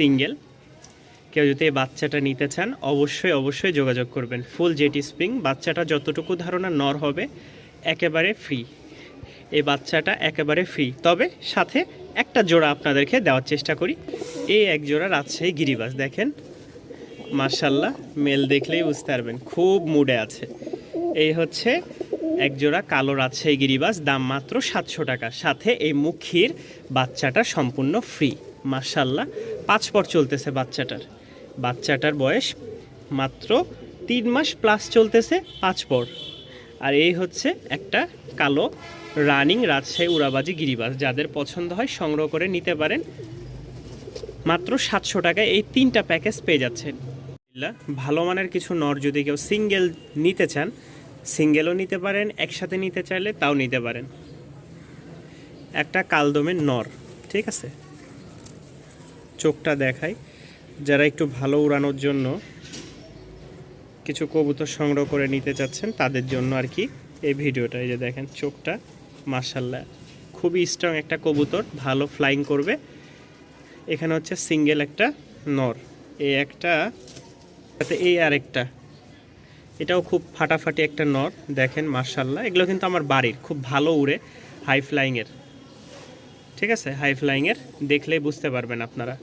Single. কেউ যদি এই বাচ্চাটা নিতে চান, অবশ্যই অবশ্যই যোগাযোগ করবেন। ফুল জেটি স্প্রিং, বাচ্চাটা যতটুকু ধারণা নর হবে, একেবারে ফ্রি এই বাচ্চাটা একেবারে ফ্রি তবে সাথে একটা জোড়া আপনাদেরকে দেওয়ার চেষ্টা করি। এই এক জোড়া রাজশাহী গিরিবাস, দেখেন। মার্শাল্লাহ মেল দেখলেই বুঝতে পারবেন, খুব মুডে আছে। এই হচ্ছে এক জোড়া কালো রাজশাহী গিরিবাস, দাম মাত্র সাতশো টাকা। সাথে এই মুখির বাচ্চাটা সম্পূর্ণ ফ্রি মার্শাল্লাহ পাঁচ পর চলতেছে বাচ্চাটার। বাচ্চাটার বয়স মাত্র তিন মাস প্লাস চলতেছে পাঁচ পর। আর এই হচ্ছে একটা কালো রানিং রাজশাহী উড়াবাজি গিরিবাস। যাদের পছন্দ হয় সংগ্রহ করে নিতে পারেন। মাত্র সাতশো টাকায় এই তিনটা প্যাকেজ পেয়ে যাচ্ছেন। ভালো মানের কিছু নর যদি কেউ সিঙ্গেল নিতে চান সিঙ্গেলও নিতে পারেন, একসাথে নিতে চাইলে তাও নিতে পারেন। একটা কালদমের নর, ঠিক আছে? চোখটা দেখাই। যারা একটু ভালো উড়ানোর জন্য কিছু কবুতর সংগ্রহ করে নিতে চাচ্ছেন, তাদের জন্য আর কি এই ভিডিওটা। এই যে দেখেন চোখটা মার্শাল্লাহ খুবই স্ট্রং একটা কবুতর, ভালো ফ্লাইং করবে। এখানে হচ্ছে সিঙ্গেল একটা নর। এই একটা সাথে এই আরেকটা। এটাও খুব ফাটাফাটি একটা নর, দেখেন মার্শাল্লাহ এগুলো কিন্তু আমার বাড়ির, খুব ভালো উড়ে হাই ফ্লাইংয়ের ঠিক আছে? হাই ফ্লাইংয়ের দেখলেই বুঝতে পারবেন আপনারা।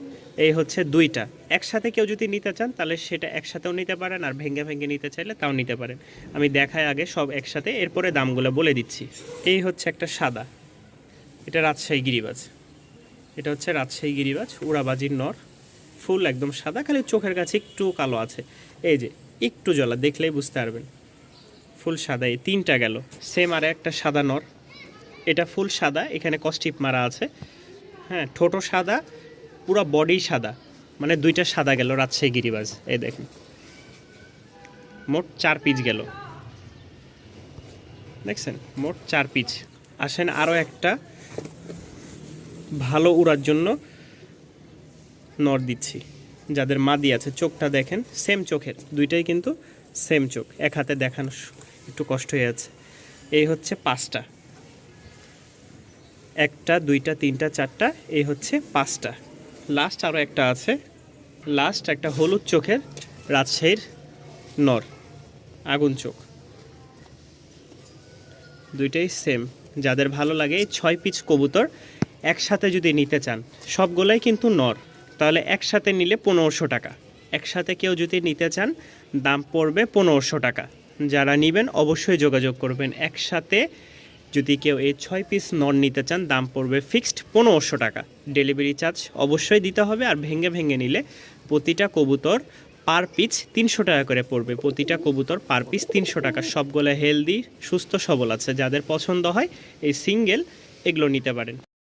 এই হচ্ছে দুইটা। একসাথে কেউ যদি নিতে চান, তাহলে সেটা একসাথেও নিতে পারেন আর ভেঙে ভেঙে নিতে চাইলে তাও নিতে পারেন। আমি দেখায় আগে সব একসাথে, এরপরে দামগুলো বলে দিচ্ছি। এই হচ্ছে একটা সাদা। এটা রাজশাহী গিরিবাজ। এটা হচ্ছে রাজশাহী গিরিবাজ, উড়াবাজির নর। ফুল একদম সাদা, খালি চোখের কাছে একটু কালো আছে। এই যে, একটু জলা দেখলেই বুঝতে পারবেন। ফুল সাদা, এই তিনটা গেল। সেম আর একটা সাদা নর। এটা ফুল সাদা, এখানে কস্টিপ মারা আছে। হ্যাঁ ঠোঁটো সাদা পুরো বডি সাদা। মানে দুইটা সাদা গেল, রাজশাহী গিরিবাজ। এই দেখেন। মোট চার পিচ গেল। দেখছেন? মোট চার পিচ আসেন আরও একটা ভালো উড়ার জন্য নর দিচ্ছি। যাদের মাদি আছে, চোখটা দেখেন সেম চোখের। দুইটাই কিন্তু সেম চোখ। এক হাতে দেখানো একটু কষ্ট হয়ে আছে। এই হচ্ছে পাঁচটা। একটা, দুইটা, তিনটা, চারটা, এই হচ্ছে পাঁচটা। লাস্ট আরও একটা আছে। লাস্ট একটা হলুদ চোখের রাজশাহীর নর, আগুন চোখ। দুইটাই সেম যাদের ভালো লাগে ছয় পিচ কবুতর একসাথে যদি নিতে চান, সবগুলোই কিন্তু নর। তাহলে একসাথে নিলে পনেরোশো টাকা। একসাথে কেউ যদি নিতে চান, দাম পড়বে পনেরোশো টাকা। যারা নেবেন অবশ্যই যোগাযোগ করবেন। একসাথে যদি কেউ এই ছয় পিস নন নিতে চান, দাম পড়বে ফিক্সড পনেরোশো টাকা। ডেলিভারি চার্জ অবশ্যই দিতে হবে আর ভেঙে ভেঙে নিলে প্রতিটা কবুতর পার পিস তিনশো টাকা করে পড়বে। প্রতিটা কবুতর পার পিস তিনশো টাকা। সবগুলো হেলদি সুস্থ, সবল আছে। যাদের পছন্দ হয় এই সিঙ্গেল এগুলো নিতে পারেন।